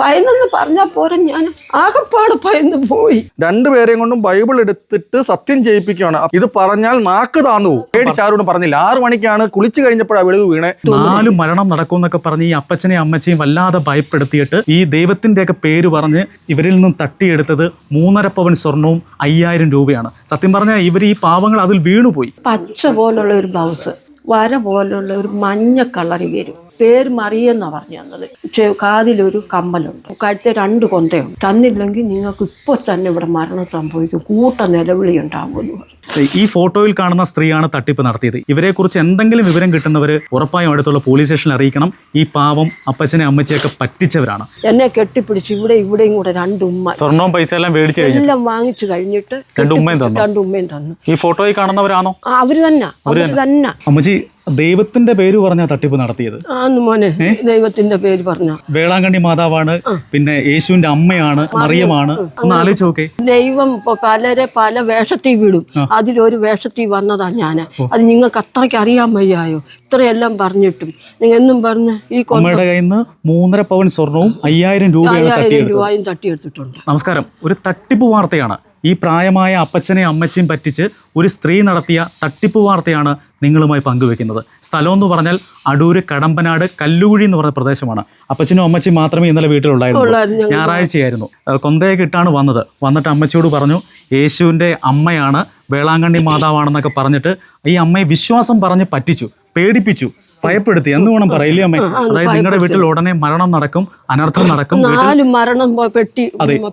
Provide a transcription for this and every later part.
ഭയന്നെന്ന് പറഞ്ഞാ പോരെ ഞാൻ. ആകപ്പാട് ഭയന്ന് പോയി. രണ്ടുപേരെയും കൊണ്ടും ബൈബിൾ എടുത്തിട്ട് സത്യം ചെയ്യിപ്പിക്കുകയാണ്. ഇത് പറഞ്ഞാൽ നാക്ക് താന്നു. പേടിച്ച് ആരോടും പറഞ്ഞില്ല. ആറു മണിക്കാണ് കുളിച്ചു കഴിഞ്ഞപ്പോഴാണ് വെളിവ് വീണേ. നാല് മരണം നടക്കും എന്നൊക്കെ പറഞ്ഞ് ഈ അപ്പച്ചനെയും അമ്മച്ചയും വല്ലാതെ ഭയപ്പെടുത്തിയിട്ട് ഈ ദൈവത്തിന്റെയൊക്കെ പേര് പറഞ്ഞ് ഇവരിൽ നിന്നും തട്ടിയെടുത്തത് മൂന്നര പവൻ സ്വർണവും അയ്യായിരം രൂപയാണ്. സത്യം പറഞ്ഞാൽ ഇവർ ഈ പാവങ്ങൾ അതിൽ വീണുപോയി. പച്ച പോലുള്ള ഒരു ബ്ലൗസ് വര പോലുള്ള ഒരു മഞ്ഞ കളറി വരും. പേര് മറിയെന്നാ പറഞ്ഞു തന്നത് പക്ഷേ കാതിലൊരു കമ്മലുണ്ട്. കഴുത്തെ രണ്ട് കൊന്തയുണ്ട്. തന്നില്ലെങ്കിൽ നിങ്ങൾക്ക് ഇപ്പോൾ തന്നെ ഇവിടെ മരണം സംഭവിക്കും. കൂട്ട നിലവിളി ഉണ്ടാകുമെന്ന് പറഞ്ഞു ഈ ഫോട്ടോയിൽ കാണുന്ന സ്ത്രീയാണ് തട്ടിപ്പ് നടത്തിയത്. ഇവരെ കുറിച്ച് എന്തെങ്കിലും വിവരം കിട്ടുന്നവര് ഉറപ്പായും അടുത്തുള്ള പോലീസ് സ്റ്റേഷനിൽ അറിയിക്കണം. ഈ പാവം അപ്പച്ചനെ അമ്മച്ചയൊക്കെ പറ്റിച്ചവരാണ്. എന്നെ കെട്ടിപ്പിടിച്ച് ഇവിടെ ഇവിടെയും കൂടെ രണ്ട് ഉമ്മ. സ്വർണവും പൈസ എല്ലാം മേടിച്ചു കഴിഞ്ഞു എല്ലാം വാങ്ങിച്ചു കഴിഞ്ഞിട്ട് രണ്ട് ഉമ്മയും തന്നു. രണ്ട് ഉമ്മയും തന്നു. ഈ ഫോട്ടോയിൽ കാണുന്നവരാണോ? അവർ തന്നെ. അവർ തന്നെ. അമ്മച്ചി ദൈവത്തിന്റെ പേര് പറഞ്ഞ തട്ടിപ്പ് നടത്തിയത്? മോനെ ദൈവത്തിന്റെ പേര് പറഞ്ഞ. വേളാങ്കണ്ണി മാതാവാണ് പിന്നെ യേശുവിന്റെ അമ്മയാണ് മറിയമാണ്. ഒന്ന് ആലോചിച്ചോക്കെ ദൈവം പലരെ പല വേഷത്തിൽ വിടും. അതിലൊരു വേഷത്തിൽ വന്നതാ ഞാൻ അത് നിങ്ങൾക്ക് അത്രയ്ക്ക് അറിയാൻ വയ്യായോ? ഇത്രയെല്ലാം പറഞ്ഞിട്ടും. നിങ്ങൾ എന്നും പറഞ്ഞ് ഈ കൊമ്മയുടെ കയ്യിൽ നിന്ന് മൂന്നര പവൻ സ്വർണവും അയ്യായിരം രൂപയും തട്ടിയെടുത്തിട്ടുണ്ട്. നമസ്കാരം. ഒരു തട്ടിപ്പ് വാർത്തയാണ്. ഈ പ്രായമായ അപ്പച്ചനെയും അമ്മച്ചയും പറ്റിച്ച് ഒരു സ്ത്രീ നടത്തിയ തട്ടിപ്പ് വാർത്തയാണ് നിങ്ങളുമായി പങ്കുവെക്കുന്നത്. സ്ഥലം എന്ന് പറഞ്ഞാൽ അടൂര് കടമ്പനാട് കല്ലുകുഴി എന്ന് പറഞ്ഞ പ്രദേശമാണ്. അപ്പച്ചനും അമ്മച്ചയും മാത്രമേ ഇന്നലെ ഞങ്ങൾ. ഞായറാഴ്ചയായിരുന്നു. കൊന്തയെ കൊന്തയൊക്കെ ഇട്ടാണ് വന്നത്. വന്നിട്ട് അമ്മച്ചിയോട് പറഞ്ഞു യേശുവിന്റെ അമ്മയാണ് വേളാങ്കണ്ണി മാതാവാണെന്നൊക്കെ പറഞ്ഞിട്ട് ഈ അമ്മയെ വിശ്വാസം പറഞ്ഞ് പറ്റിച്ചു പേടിപ്പിച്ചു ഭയപ്പെടുത്തി. എന്ന് വേണം പറയില്ലേ അമ്മേ? അതായത് നിങ്ങളുടെ വീട്ടിൽ ഉടനെ മരണം നടക്കും അനർത്ഥം നടക്കും. നാലും മരണം പെട്ടി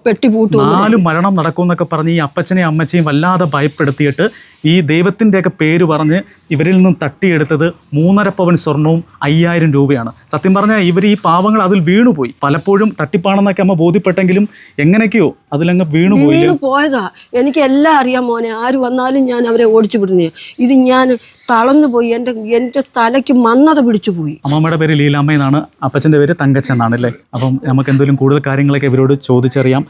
പെട്ടി പൂട്ടു. നാല് മരണം നടക്കും എന്നൊക്കെ പറഞ്ഞ് ഈ അപ്പച്ചനെയും അമ്മച്ചയും വല്ലാതെ ഭയപ്പെടുത്തിയിട്ട് ഈ ദൈവത്തിന്റെയൊക്കെ പേര് പറഞ്ഞ് ഇവരിൽ നിന്നും തട്ടിയെടുത്തത് മൂന്നര പവൻ സ്വർണവും അയ്യായിരം രൂപയാണ്. സത്യം പറഞ്ഞാൽ ഇവർ ഈ പാവങ്ങൾ അതിൽ വീണുപോയി. പലപ്പോഴും തട്ടിപ്പാണെന്നൊക്കെ അമ്മ ബോധ്യപ്പെട്ടെങ്കിലും എങ്ങനെയൊക്കെയോ അതിലങ്ങ് വീണുപോയി. വീണ് പോയതാ. എനിക്ക് എല്ലാം അറിയാം മോനെ. ആര് വന്നാലും ഞാൻ അവരെ ഓടിച്ചു വിടുന്നേ. ഇത് ഞാൻ തളർന്നു പോയി എന്റെ എന്റെ തലയ്ക്ക് മന്നത പിടിച്ചു പോയി. അമ്മമ്മയുടെ പേര് ലീലാമ്മ എന്നാണ്. അപ്പച്ചന്റെ പേര് തങ്കച്ചൻ എന്നാണ് അല്ലേ? അപ്പം നമുക്ക് എന്തെങ്കിലും കൂടുതൽ കാര്യങ്ങളൊക്കെ ഇവരോട് ചോദിച്ചറിയാം.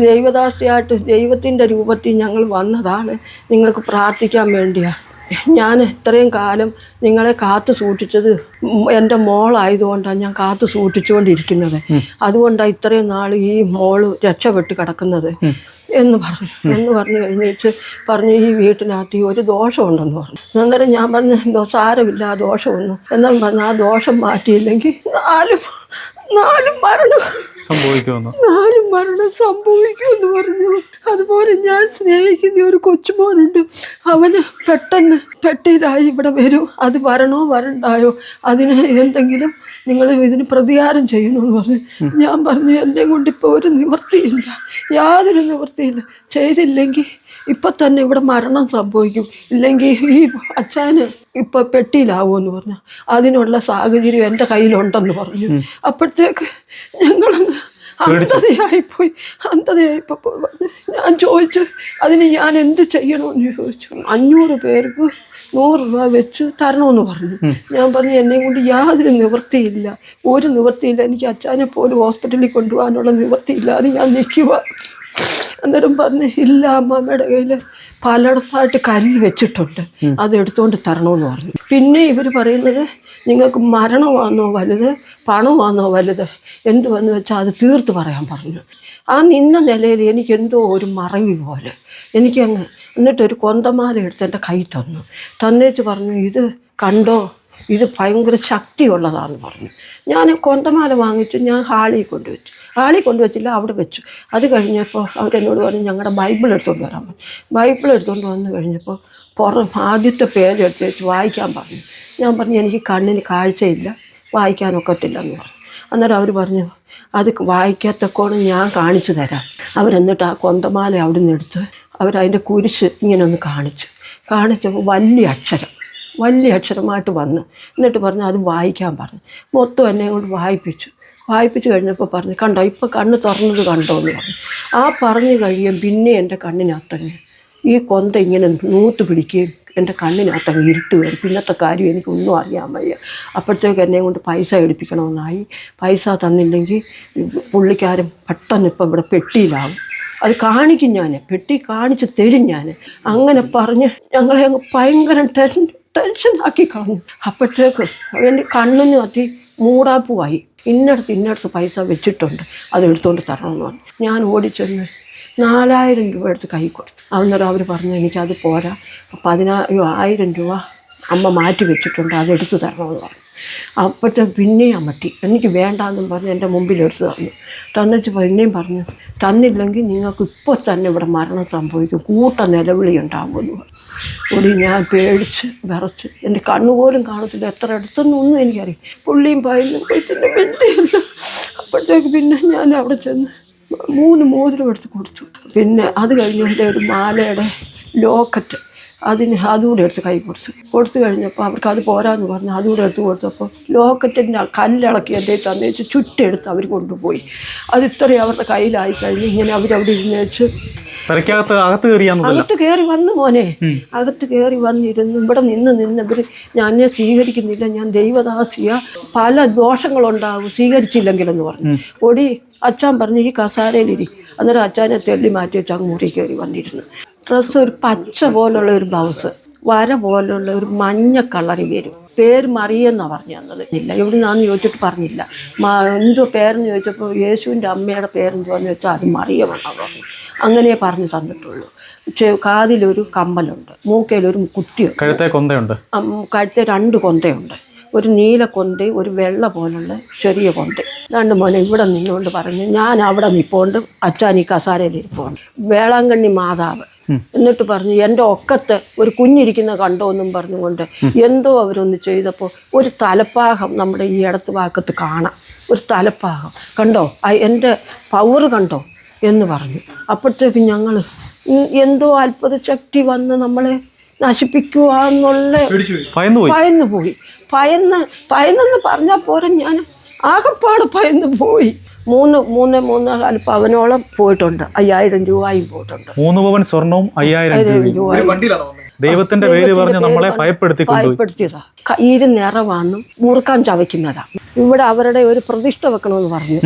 ദൈവദാസിയായിട്ട് ദൈവത്തിന്റെ രൂപത്തിൽ ഞങ്ങൾ വന്നതാണ്. നിങ്ങൾക്ക് പ്രാർത്ഥിക്കാൻ വേണ്ടിയാ. ഞാൻ ഇത്രയും കാലം നിങ്ങളെ കാത്തു സൂക്ഷിച്ചത് എന്റെ മോളായതുകൊണ്ടാണ് ഞാൻ കാത്തു സൂക്ഷിച്ചുകൊണ്ടിരിക്കുന്നത്. അതുകൊണ്ടാണ് ഇത്രയും നാൾ ഈ മോൾ രക്ഷപ്പെട്ട് കിടക്കുന്നത്. എന്ന് പറഞ്ഞു. എന്ന് പറഞ്ഞു കഴിഞ്ഞിട്ട് പറഞ്ഞു ഈ വീട്ടിനകത്ത് ഈ ഒരു ദോഷമുണ്ടെന്ന് പറഞ്ഞു. അന്നേരം ഞാൻ പറഞ്ഞു "ദോ- സാരമില്ല ആ ദോഷമൊന്നും എന്നാൽ പറഞ്ഞു ആ ദോഷം മാറ്റിയില്ലെങ്കിൽ നാല് നാല് മരണം. സംഭവിക്കുമെന്ന്. നാലും മരണം സംഭവിക്കുമെന്ന് പറഞ്ഞു. അതുപോലെ ഞാൻ സ്നേഹിക്കുന്ന ഒരു കൊച്ചുമോനുണ്ട്. അവന് പെട്ടെന്ന് പെട്ടിയിലായി ഇവിടെ വരും. അത് വരണോ വരണ്ടായോ? അതിന് എന്തെങ്കിലും നിങ്ങൾ ഇതിന് പ്രതികാരം എന്ന് പറഞ്ഞു. ഞാൻ പറഞ്ഞു എന്നെ കൊണ്ട് ഇപ്പോൾ ഒരു നിവൃത്തിയില്ല. യാതൊരു നിവൃത്തിയില്ല. ചെയ്തില്ലെങ്കിൽ ഇപ്പൊ തന്നെ ഇവിടെ മരണം സംഭവിക്കും. ഇല്ലെങ്കിൽ ഈ അച്ഛന് ഇപ്പൊ പെട്ടിയിലാവുമെന്ന് പറഞ്ഞു അതിനുള്ള സാഹചര്യം എന്റെ കയ്യിലുണ്ടെന്ന് പറഞ്ഞു. അപ്പോഴത്തേക്ക് ഞങ്ങൾ അന്ധതയായിപ്പോയി. അന്ധതയായിപ്പോ പറഞ്ഞു ഞാൻ ചോദിച്ചു അതിന് ഞാൻ എന്ത് ചെയ്യണമെന്ന് ചോദിച്ചു. അഞ്ഞൂറ് പേർക്ക് നൂറ് രൂപ വെച്ച് തരണമെന്ന് പറഞ്ഞു. ഞാൻ പറഞ്ഞു എന്നെ കൊണ്ട് യാതൊരു നിവൃത്തിയില്ല. ഒരു നിവൃത്തിയില്ല. എനിക്ക് അച്ഛനെ പോലും ഹോസ്പിറ്റലിൽ കൊണ്ടുപോകാനുള്ള നിവൃത്തിയില്ല. അത് ഞാൻ നിൽക്കുക അന്നേരം പറഞ്ഞു ഇല്ല അമ്മമ്മയുടെ കയ്യിൽ പലയിടത്തായിട്ട് കരുതി വെച്ചിട്ടുണ്ട്. അത് എടുത്തുകൊണ്ട് തരണമെന്ന് പറഞ്ഞു. പിന്നെ ഇവർ പറയുന്നത് നിങ്ങൾക്ക് മരണമാണോ വലുത്? പണമാണോ വലുത്? എന്ത് വന്ന് വെച്ചാൽ അത് തീർത്ത് പറയാൻ പറഞ്ഞു. ആ നിന്ന നിലയിൽ എനിക്ക് എന്തോ ഒരു മറവി പോലെ. എനിക്കങ്ങ് എന്നിട്ടൊരു കൊന്തമാല എടുത്ത് എന്റെ കൈ തന്നു. തന്നേച്ച് പറഞ്ഞു ഇത് കണ്ടോ? ഇത് ഭയങ്കര ശക്തിയുള്ളതാണെന്ന് പറഞ്ഞു. ഞാൻ കൊന്തമാല വാങ്ങിച്ചു ഞാൻ ഹാളിൽ കൊണ്ടുവച്ചു. ഹാളിൽ കൊണ്ടുവച്ചില്ല അവിടെ വെച്ചു. അത് കഴിഞ്ഞപ്പോൾ അവരെന്നോട് പറഞ്ഞു ഞങ്ങളുടെ ബൈബിൾ എടുത്തുകൊണ്ട് വരാൻ പറഞ്ഞു. ബൈബിൾ എടുത്തുകൊണ്ട് വന്നു കഴിഞ്ഞപ്പോൾ പുറം ആദ്യത്തെ പേരെടുത്ത് വെച്ച് വായിക്കാൻ പറഞ്ഞു. ഞാൻ പറഞ്ഞു എനിക്ക് കണ്ണിന് കാഴ്ചയില്ല വായിക്കാനൊക്കത്തില്ല എന്ന് പറഞ്ഞു. അന്നേരം അവർ പറഞ്ഞു അത് വായിക്കാത്തക്കോണം ഞാൻ കാണിച്ചു തരാം. അവരെന്നിട്ട് ആ കൊന്തമാല അവിടെ നിന്ന് എടുത്ത് അവരതിന്റെ കുരിശ് ഇങ്ങനെ ഒന്ന് കാണിച്ചു. കാണിച്ചപ്പോൾ വലിയ അക്ഷരം. വലിയ അക്ഷരമായിട്ട് വന്ന്. എന്നിട്ട് പറഞ്ഞു അത് വായിക്കാൻ പറഞ്ഞു. മൊത്തം എന്നെ കൊണ്ട് വായിപ്പിച്ചു. വായിപ്പിച്ച് കഴിഞ്ഞപ്പോൾ പറഞ്ഞു കണ്ടോ ഇപ്പോൾ കണ്ണ് തുറന്നത് കണ്ടോ? എന്ന് പറഞ്ഞു. ആ പറഞ്ഞു കഴിയും പിന്നെ എന്റെ കണ്ണിനകത്തങ്ങ് ഈ കൊന്ത ഇങ്ങനെ നൂത്ത് പിടിക്കുകയും എന്റെ കണ്ണിനകത്തങ്ങ് ഇരുട്ട് വരും. പിന്നത്തെ കാര്യം എനിക്കൊന്നും അറിയാൻ വയ്യ. അപ്പോഴത്തേക്ക് എന്നെ കൊണ്ട് പൈസ എടുപ്പിക്കണമെന്നായി. പൈസ തന്നില്ലെങ്കിൽ പുള്ളിക്കാരൻ പെട്ടെന്ന് ഇപ്പം ഇവിടെ പെട്ടിയിലാവും. അത് കാണിക്കും ഞാൻ പെട്ടി കാണിച്ച് തരും ഞാൻ അങ്ങനെ പറഞ്ഞ് ഞങ്ങളെ ഭയങ്കര ടെൻഷൻ ടെൻഷനാക്കി കളഞ്ഞു. അപ്പോഴത്തേക്ക് എന്റെ കണ്ണിന് അതി മൂടാപ്പുവായി. ഇന്നടത്ത് ഇന്നടത്ത് പൈസ വെച്ചിട്ടുണ്ട്. അത് എടുത്തുകൊണ്ട് തരണമെന്ന് പറഞ്ഞു. ഞാൻ ഓടിച്ചെന്ന് നാലായിരം രൂപ എടുത്ത് കൈ കൊടുത്തു. അന്നേരം അവർ പറഞ്ഞു എനിക്കത് പോരാ. അയ്യോ, ആയിരം രൂപ അമ്മ മാറ്റി വെച്ചിട്ടുണ്ട് അതെടുത്ത് തരണമെന്ന് പറഞ്ഞു. അപ്പോഴത്തെ പിന്നെയും അമ്മട്ടി എനിക്ക് വേണ്ടാന്നും പറഞ്ഞ് എന്റെ മുമ്പിൽ എടുത്ത് തന്നു. തന്നിച്ച് പിന്നെയും പറഞ്ഞു തന്നില്ലെങ്കിൽ നിങ്ങൾക്ക് ഇപ്പോൾ തന്നെ ഇവിടെ മരണം സംഭവിക്കും കൂട്ട നിലവിളി ഉണ്ടാകുമെന്ന് പറഞ്ഞു. ഒടി ഞാൻ പേടിച്ച് വിറച്ച് എന്റെ കണ്ണുപോലും കാണത്തില്ല എത്ര അടുത്തൊന്നും എനിക്കറിയാം പുള്ളിയും പയലും പോയി പിന്നെ അപ്പോഴത്തേക്ക് പിന്നെ ഞാൻ അവിടെ ചെന്ന് മൂന്ന് മോതിരം എടുത്ത് കൊടുത്തു. പിന്നെ അത് കഴിഞ്ഞുകൊണ്ട് ഒരു മാലയുടെ ലോക്കറ്റ് അതിന് അതുകൂടെ എടുത്ത് കൈ കൊടുത്തു. കൊടുത്തു കഴിഞ്ഞപ്പോൾ അവർക്ക് അത് പോരാന്ന് പറഞ്ഞു അതുകൂടെ എടുത്ത് കൊടുത്തപ്പോൾ ലോക്കറ്റിന്റെ കല്ലിളക്കി എന്റെ തന്നേച്ച് ചുറ്റെടുത്ത് അവർ കൊണ്ടുപോയി. അത് ഇത്രയും അവരുടെ കയ്യിലായി കഴിഞ്ഞ് ഇങ്ങനെ അവരവിടെ ഇരുന്ന് വെച്ച് പെരക്കകത്ത് അകത്ത് കയറി വന്നു മോനെ. അകത്ത് കയറി വന്നിരുന്നു. ഇവിടെ നിന്ന് നിന്ന് ഇവർ ഞാൻ എന്നെ സ്വീകരിക്കുന്നില്ല ഞാൻ ദൈവദാസിയ. പല ദോഷങ്ങളുണ്ടാവും സ്വീകരിച്ചില്ലെങ്കിലെന്ന് പറഞ്ഞു. ഒടി അച്ഛൻ പറഞ്ഞു ഈ കസാരയിലിരി. അന്നേരം അച്ഛനെ തെള്ളി മാറ്റി വെച്ച് അങ്ങ് മുറി കയറി വന്നിരുന്നു. ഡ്രസ്സ് ഒരു പച്ച പോലുള്ള ഒരു ബ്ലൗസ് വര പോലുള്ള ഒരു മഞ്ഞ കളറി വരും. പേര് മറിയെന്നാണ് പറഞ്ഞു തന്നത്. ഇല്ല എവിടെ നിന്നാന്ന് ചോദിച്ചിട്ട് പറഞ്ഞില്ല. എന്തോ പേരെന്ന് ചോദിച്ചപ്പോൾ യേശുവിന്റെ അമ്മയുടെ പേരെന്തോന്ന് വെച്ചാൽ അത് മറിയമെന്നാണ് പറഞ്ഞു. അങ്ങനെ പറഞ്ഞു തന്നിട്ടുള്ളൂ. പക്ഷേ കാതിലൊരു കമ്മലുണ്ട് മൂക്കയിലൊരു കുത്തിയുണ്ട് കഴുത്തെ കൊന്തയുണ്ട്? കഴുത്തെ രണ്ട് കൊന്തയുണ്ട്. ഒരു നീല കൊന്ത ഒരു വെള്ള പോലുള്ള ചെറിയ കൊന്ത. രണ്ട് മോനെ ഇവിടെ നിന്നുകൊണ്ട് പറഞ്ഞു. ഞാൻ അവിടെ നിൽപ്പോണ്ട് അച്ഛൻ ഈ കസാരയിൽ ഇരിപ്പോണ്ട്. വേളാങ്കണ്ണി മാതാവ്. എന്നിട്ട് പറഞ്ഞു എന്റെ ഒക്കത്ത് ഒരു കുഞ്ഞിരിക്കുന്ന കണ്ടോ എന്നും പറഞ്ഞുകൊണ്ട് എന്തോ അവരൊന്ന് ചെയ്തപ്പോൾ ഒരു തലപ്പാകം നമ്മുടെ ഈ ഇടത്ത് ഭാഗത്ത് കാണാം. ഒരു തലപ്പാകം കണ്ടോ? എന്റെ പവർ കണ്ടോ? എന്ന് പറഞ്ഞു. അപ്പോഴത്തേക്ക് ഞങ്ങൾ എന്തോ അത്ഭുത ശക്തി വന്ന് നമ്മളെ നശിപ്പിക്കുക എന്നുള്ള ഭയന്നു പോയി. ഭയന്ന് പോയി ഭയന്ന് ഭയന്നെന്ന് പറഞ്ഞാൽ പോരെ ഞാൻ ആകപ്പാട് ഭയന്ന് പോയി മൂന്ന് മൂന്ന് മൂന്ന് കാൽ പവനോളം പോയിട്ടുണ്ട്. അയ്യായിരം രൂപയും പോയിട്ടുണ്ട്. മൂന്ന് പവൻ സ്വർണവും അയ്യായിരം രൂപയും. ദൈവത്തിന്റെ പേര് പറഞ്ഞ് നമ്മളെ ഭയപ്പെടുത്തി ഭയപ്പെടുത്തിയതാ. കയ്യിൽ നിറവാന്ന് മുറുക്കാൻ ചവയ്ക്കുന്നതാ. ഇവിടെ അവരുടെ ഒരു പ്രതിഷ്ഠ വെക്കണമെന്ന് പറഞ്ഞു.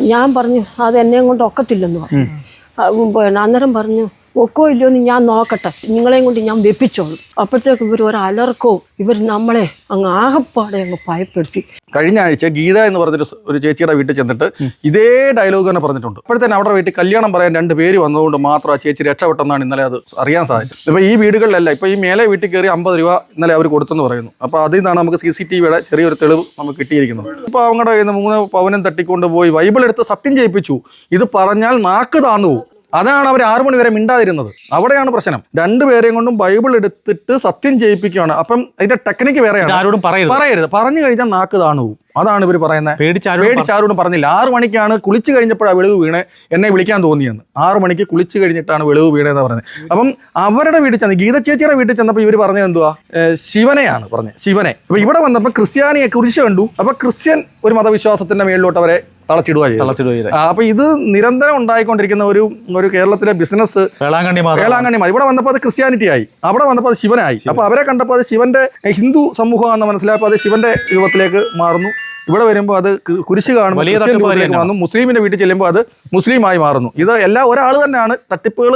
ഞാൻ പറഞ്ഞു അത് എന്നെയും കൊണ്ട് ഒക്കത്തില്ലെന്ന് പറഞ്ഞു. അന്നേരം പറഞ്ഞു ഒക്കോ ഇല്ലയോ എന്ന് ഞാൻ നോക്കട്ടെ. നിങ്ങളെയും കൊണ്ട് ഞാൻ വെപ്പിച്ചോളും. അപ്പോഴത്തേക്ക് ഇവർ ഒരലർക്കോ ഇവർ നമ്മളെ അങ്ങ് ആകപ്പാടെ അങ്ങ് ഭയപ്പെടുത്തി. കഴിഞ്ഞ ആഴ്ച ഗീത എന്ന് പറഞ്ഞൊരു ഒരു ചേച്ചിയുടെ വീട്ടിൽ ചെന്നിട്ട് ഇതേ ഡയലോഗ് തന്നെ പറഞ്ഞിട്ടുണ്ട്. അപ്പോഴത്തേന് അവിടെ വീട്ടിൽ കല്യാണം പറയാൻ രണ്ട് പേര് വന്നതുകൊണ്ട് മാത്രം ആ ചേച്ചി രക്ഷപ്പെട്ടെന്നാണ് ഇന്നലെ അത് അറിയാൻ സാധിച്ചത്. ഇപ്പോൾ ഈ വീടുകളിലല്ല ഇപ്പോൾ ഈ മേലെ വീട്ടിൽ കയറി അമ്പത് രൂപ ഇന്നലെ അവർ കൊടുത്തെന്ന് പറയുന്നു. അപ്പോൾ അതിൽ നിന്നാണ് നമുക്ക് സി സി ടി വിയുടെ ചെറിയൊരു തെളിവ് നമുക്ക് കിട്ടിയിരിക്കുന്നത്. ഇപ്പോൾ അവങ്ങളുടെ കയ്യിൽ നിന്ന് മൂന്ന് പവനം തട്ടിക്കൊണ്ട് പോയി ബൈബിൾ എടുത്ത് സത്യം ചെയ്യിപ്പിച്ചു. ഇത് പറഞ്ഞാൽ നാക്ക് താന്നു. അതാണ് അവർ ആറു മണി വരെ മിണ്ടാതിരുന്നത്. അവിടെയാണ് പ്രശ്നം. രണ്ടുപേരെയും കൊണ്ടും ബൈബിൾ എടുത്തിട്ട് സത്യം ചെയ്യിപ്പിക്കുകയാണ് അപ്പം അതിന്റെ ടെക്നിക്ക് വേറെയാണ്. ആരോടും പറയരുത്. പറയരുത്. പറഞ്ഞു കഴിഞ്ഞാൽ നാക്ക് താണു പോകും അതാണ് ഇവർ പറയുന്നത് പേടിച്ച് ആരോടും പറഞ്ഞില്ല. ആറു മണിക്കാണ് കുളിച്ച് കഴിഞ്ഞപ്പോഴാണ് വെളിവ് വീണ് എന്നെ വിളിക്കാൻ തോന്നിയെന്ന്. ആറു മണിക്ക് കുളിച്ച് കഴിഞ്ഞിട്ടാണ് വെളിവ് വീണെന്ന് പറഞ്ഞത് അപ്പം അവരുടെ വീട്ടിൽ ചെന്ന് ഗീത ചേച്ചിയുടെ വീട്ടിൽ ചെന്നപ്പോൾ ഇവർ പറഞ്ഞത് എന്തുവാ? ശിവനെയാണ് പറഞ്ഞത്. ശിവനെ. അപ്പൊ ഇവിടെ വന്നപ്പോൾ ക്രിസ്ത്യാനിയെ കുറിച്ച് കണ്ടു. അപ്പൊ ക്രിസ്ത്യൻ ഒരു മതവിശ്വാസത്തിന്റെ മേളിലോട്ട് അവരെ തളച്ചിടുക ചെയ്തു. അപ്പൊ ഇത് നിരന്തരം ഉണ്ടായിക്കൊണ്ടിരിക്കുന്ന ഒരു ഒരു കേരളത്തിലെ ബിസിനസ് വേളാങ്കണ്ണി വേളാങ്കണ്ണി മതി ഇവിടെ വന്നപ്പോൾ അത് ക്രിസ്ത്യാനിറ്റി ആയി. അവിടെ വന്നപ്പോൾ അത് ശിവനായി. അപ്പൊ അവരെ കണ്ടപ്പോൾ അത് ശിവന്റെ ഹിന്ദു സമൂഹമാണെന്ന് മനസ്സിലായപ്പോൾ അത് ശിവന്റെ രൂപത്തിലേക്ക് മാറുന്നു. ഇവിടെ വരുമ്പോൾ അത് കുരിശ് കാണുമ്പോൾ മുസ്ലിമിന്റെ വീട്ടിൽ ചെല്ലുമ്പോൾ അത് മുസ്ലിമായി മാറുന്നു. ഇത് എല്ലാ ഒരാൾ തന്നെയാണ് തട്ടിപ്പുകൾ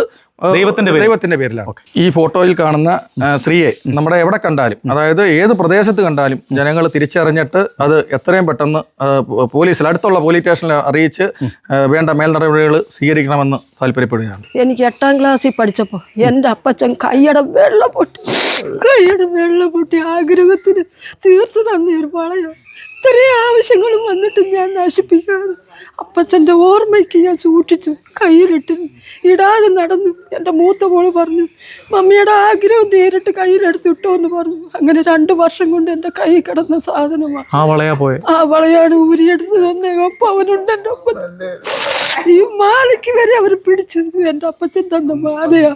ദൈവത്തിന്റെ പേരിൽ. ദൈവത്തിന്റെ പേരിലാണ്. ഈ ഫോട്ടോയിൽ കാണുന്ന സ്ത്രീയെ നമ്മുടെ എവിടെ കണ്ടാലും അതായത് ഏത് പ്രദേശത്ത് കണ്ടാലും ജനങ്ങൾ തിരിച്ചറിഞ്ഞിട്ട് അത് എത്രയും പെട്ടെന്ന് പോലീസിൽ അടുത്തുള്ള പോലീസ് സ്റ്റേഷനിൽ അറിയിച്ച് വേണ്ട മേൽനടപടികൾ സ്വീകരിക്കണമെന്ന് താല്പര്യപ്പെടുകയാണ്. എനിക്ക് എട്ടാം ക്ലാസ്സിൽ പഠിച്ചപ്പോൾ എന്റെ അപ്പച്ചൻ കൈയുടെ വെള്ളപൊട്ടി കൈയുടെ വെള്ളം പൊട്ടി ആഗ്രഹത്തിന് തീർത്തു തന്ന ഒരു വളയോ. ഇത്രയും ആവശ്യങ്ങളും വന്നിട്ട് ഞാൻ നശിപ്പിക്കാതെ അപ്പച്ചന്റെ ഓർമ്മയ്ക്ക് ഞാൻ സൂക്ഷിച്ചു കയ്യിലിട്ട് ഇടാതെ നടന്നു. എന്റെ മൂത്ത മോൾ പറഞ്ഞു മമ്മിയുടെ ആഗ്രഹം നേരിട്ട് കയ്യിലെടുത്ത് ഇട്ടോ എന്ന് പറഞ്ഞു. അങ്ങനെ രണ്ട് വർഷം കൊണ്ട് എന്റെ കൈ കിടന്ന സാധനമാണ്. ആ വളയാ വളയാണ് ഊരിയെടുത്ത് തന്നെ ഒപ്പം അവനുണ്ട് എന്റെ ഒപ്പം ഈ മാലയ്ക്ക് വരെ അവർ പിടിച്ചത് എന്റെ അപ്പച്ചൻ തന്ന മാലയാ.